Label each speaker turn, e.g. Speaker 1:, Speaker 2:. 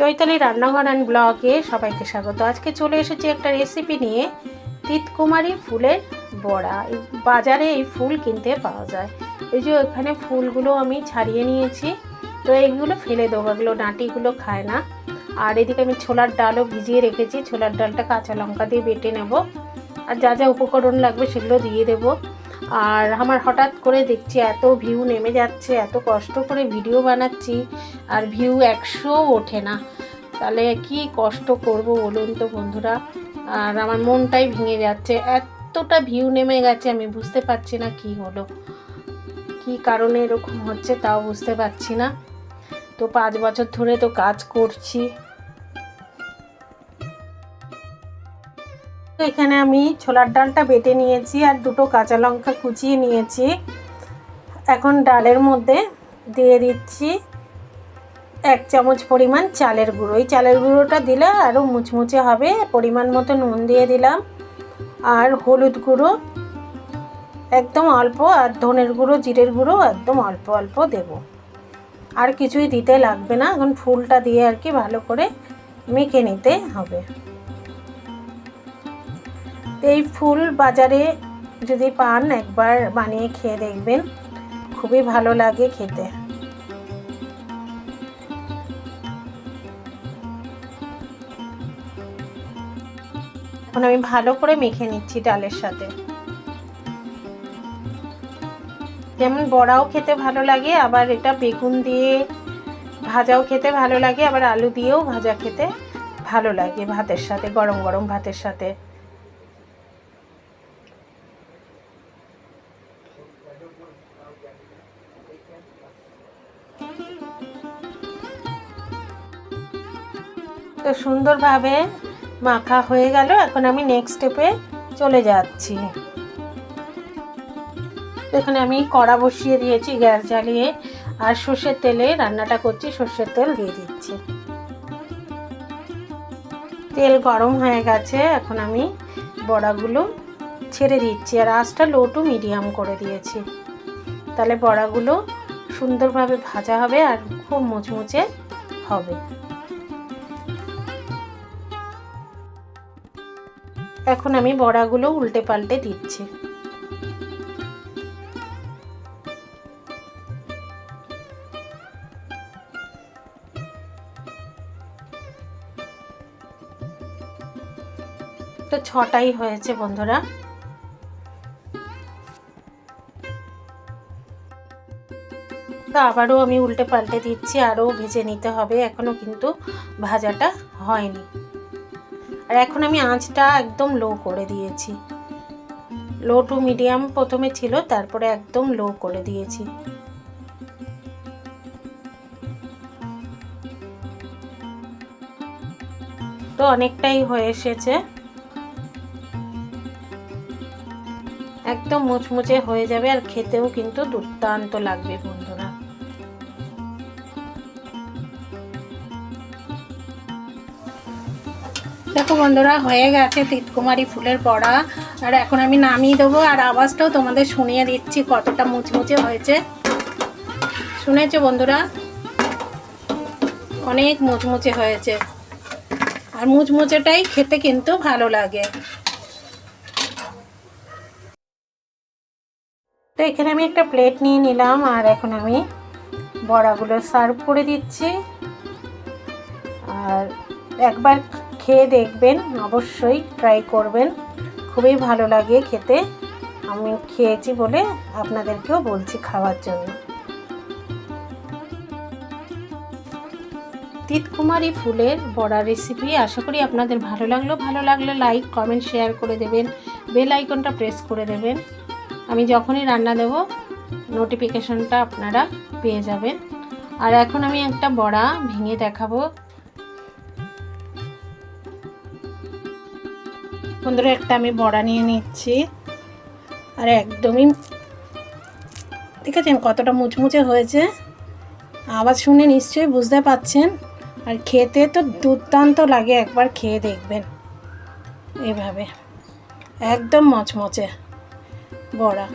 Speaker 1: চৈতালি রান্নাঘর অ্যান্ড ব্লগে সবাইকে স্বাগত। আজকে চলে এসেছি একটা রেসিপি নিয়ে তিতকুমারী ফুলের বড়া। বাজারে এই ফুল কিনতে পাওয়া যায়। এই যে এখানে ফুলগুলো আমি ছাড়িয়ে নিয়েছি। তো এইগুলো ফেলে দেবো, এগুলো ডাঁটিগুলো খায় না। আর এদিকে আমি ছোলার ডালও ভিজিয়ে রেখেছি। ছোলার ডালটা কাঁচা লঙ্কা দিয়ে বেটে নেব। আর যা যা উপকরণ লাগবে সেগুলো দিয়ে দেবো। আর আমার হঠাৎ করে দেখছি এত ভিউ নেমে যাচ্ছে, এত কষ্ট করে ভিডিও বানাচ্ছি, আর ভিউ একশো ওঠে না। তাহলে কি কষ্ট করব বলুন তো বন্ধুরা? আর আমার মনটাই ভেঙে যাচ্ছে, এতটা ভিউ নেমে গেছে, আমি বুঝতে পারছি না কি হলো। কি কারণে এরকম হচ্ছে তাও বুঝতে পারছি না। তো পাঁচ বছর ধরে তো কাজ করছি এখানে আমি ছোলার ডালটা বেটে নিয়েছি আর দুটো কাঁচা লঙ্কা কুচিয়ে নিয়েছি। এখন ডালের মধ্যে দিয়ে দিচ্ছি এক চামচ পরিমাণ চালের গুঁড়ো। এই চালের গুঁড়োটা দিলে আরও মুচমুচে হবে, পরিমাণ মতো নুন দিয়ে দিলাম। আর হলুদ গুঁড়ো, একদম অল্প, আর ধনের গুঁড়ো, জিরের গুঁড়ো একদম অল্প অল্প দেব। আর কিছুই দিতে লাগবে না, এখন ফুলটা দিয়ে আর কি ভালো করে মেখে নিতে হবে। এই ফুল বাজারে যদি পান, একবার বানিয়ে খেয়ে দেখবেন। খুবই ভালো লাগে খেতে। এখন আমি ভালো করে মেখে নিচ্ছি ডালের সাথে। যেমন বড়াও খেতে ভালো লাগে, আবার এটা বেগুন দিয়ে ভাজাও খেতে ভালো লাগে, আবার আলু দিয়েও ভাজা খেতে ভালো লাগে ভাতের সাথে, গরম গরম ভাতের সাথে। তো সুন্দরভাবে মাখা হয়ে গেল, এখন আমি নেক্সট স্টেপে চলে যাচ্ছি। এখানে আমি কড়া বসিয়ে দিয়েছি গ্যাস জ্বালিয়ে, আর সর্ষের তেলে রান্নাটা করছি, সর্ষের তেল দিয়ে দিচ্ছি। তেল গরম হয়ে গেছে, এখন আমি বড়াগুলো ছেড়ে দিচ্ছি, আর আঁচটা লো টু মিডিয়াম করে দিয়েছি। তাহলে বড়াগুলো সুন্দরভাবে ভাজা হবে আর খুব মুচমুচে হবে। এখন আমি বড়াগুলো উল্টে পাল্টে দিচ্ছি। তো ছটাই হয়েছে বন্ধুরা। তো আবারও আমি উল্টে পাল্টে দিচ্ছি, আরও ভেজে নিতে হবে, এখনও কিন্তু ভাজাটা হয়নি। আর এখন আমি আঁচটা একদম লো করে দিয়েছি। লো টু মিডিয়াম প্রথমে ছিল, তারপরে একদম লো করে দিয়েছি। তো অনেকটাই হয়ে এসেছে। একদম মুচমুচে হয়ে যাবে, আর খেতেও কিন্তু দুর্দান্ত লাগবে বন্ধুরা। দেখো বন্ধুরা, হয়ে গেছে তিতকুমারী ফুলের বড়া আর এখন আমি নামিয়ে দেবো, আর আওয়াজটাও তোমাদের শুনিয়ে দিচ্ছি, কতটা মুচমুচে হয়েছে। শুনেছো বন্ধুরা? অনেক মুচমুচে হয়েছে। আর মুচমুচেটাই খেতে কিন্তু ভালো লাগে। তো এখানে আমি একটা প্লেট নিয়ে নিলাম, আর এখন আমি বড়াগুলো সার্ভ করে দিচ্ছি। আর একবার খেয়ে দেখবেন, অবশ্যই ট্রাই করবেন। খুবই ভালো লাগে খেতে। আমি খেয়েছি বলে আপনাদেরকেও বলছি খাওয়ার জন্য। তিতকুমারী ফুলের বড়া রেসিপি আশা করি আপনাদের ভালো লাগল। ভালো লাগলে লাইক কমেন্ট শেয়ার করে দেবেন। বেল আইকনটা প্রেস করে দেবেন। আমি যখনই রান্না দেব নোটিফিকেশনটা আপনারা পেয়ে যাবেন। আর এখন আমি একটা বড়া ভেঙে দেখাবো। বন্ধুরা একটা আমি বড়া নিয়ে নিচ্ছি। আর একদমই ঠিক আছে কতটা মুচমুচে হয়েছে? আওয়াজ শুনে নিশ্চয়ই বুঝতে পাচ্ছেন। আর খেতে তো দুর্দান্ত লাগে, একবার খেয়ে দেখবেন। এভাবে। একদম মচমচে বড়া।